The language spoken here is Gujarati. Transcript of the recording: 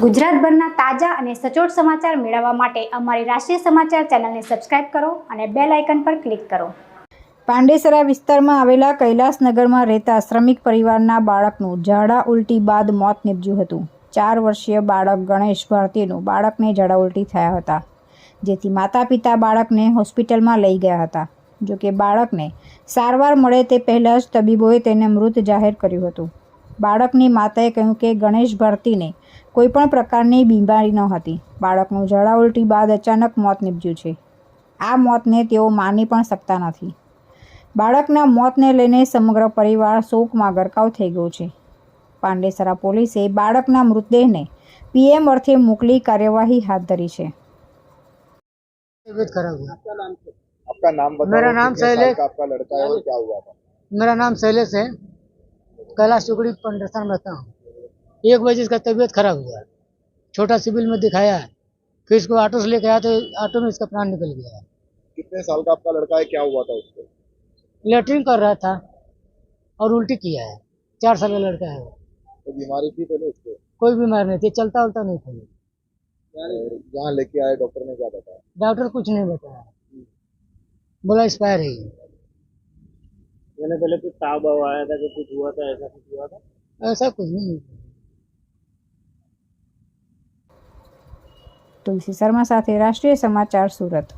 ગુજરાતભરના તાજા અને સચોટ સમાચાર મેળવવા માટે અમારી રાષ્ટ્રીય સમાચાર ચેનલને સબસ્ક્રાઇબ કરો અને બેલ આઇકન પર ક્લિક કરો. પાંડેસરા વિસ્તારમાં આવેલા કૈલાસનગરમાં રહેતા શ્રમિક પરિવારના બાળકનું ઝાડા ઉલટી બાદ મોત નીપજ્યું હતું. ચાર વર્ષીય બાળક ગણેશ ભારતીનું બાળકને ઝાડા ઉલટી થયા હતા, જેથી માતા પિતા બાળકને હોસ્પિટલમાં લઈ ગયા હતા. જોકે બાળકને સારવાર મળે તે પહેલાં જ તબીબોએ તેને મૃત જાહેર કર્યું હતું. બાળકની માતાએ કહ્યું કે ગણેશ ભારતીને કોઈપણ પ્રકારની બીમારી ન હતી બાળકનું ઝાડા ઉલટી બાદ અચાનક મોત નીપજ્યું છે આ મોતને તેઓ માની પણ શકતા નથી બાળકના મોતને લઈને સમગ્ર પરિવાર શોકમાં ગરકાવ થઈ ગયો છે પાંડેસરા પોલીસે બાળકના મૃતદેહને પીએમ અર્થે મોકલી કાર્યવાહી હાથ ધરી છે तबीयत खराब हुआ आपका नाम बताओ मेरा नाम कितने साल शैलेश- का आपका लड़का है और क्या हुआ था मेरा नाम शैलेश है कैलाश टुकड़ी पंडरसन में रहता हूँ। एक बजे इसका तबीयत खराब हुआ। छोटा सिविल में दिखाया। है फिर इसको ऑटो से लेके आया तो ऑटो में इसका प्राण निकल गया। कितने साल का आपका लड़का है? क्या हुआ था उसको लेटरिन कर रहा था और उल्टी किया है। चार साल का लड़का है वो। तो बीमारी थी पहले उसको? कोई बीमार नहीं थी। चलता उलता नहीं था। यहाँ लेके आए डॉक्टर ने क्या बताया? डॉक्टर कुछ नहीं बताया। बोला एक्सपायर है मैंने पहले कुछ ताव वाव आया था कि कुछ हुआ था ऐसा कुछ हुआ था ऐसा कुछ नहीं તુલસી શર્મા સાથે રાષ્ટ્રીય સમાચાર સુરત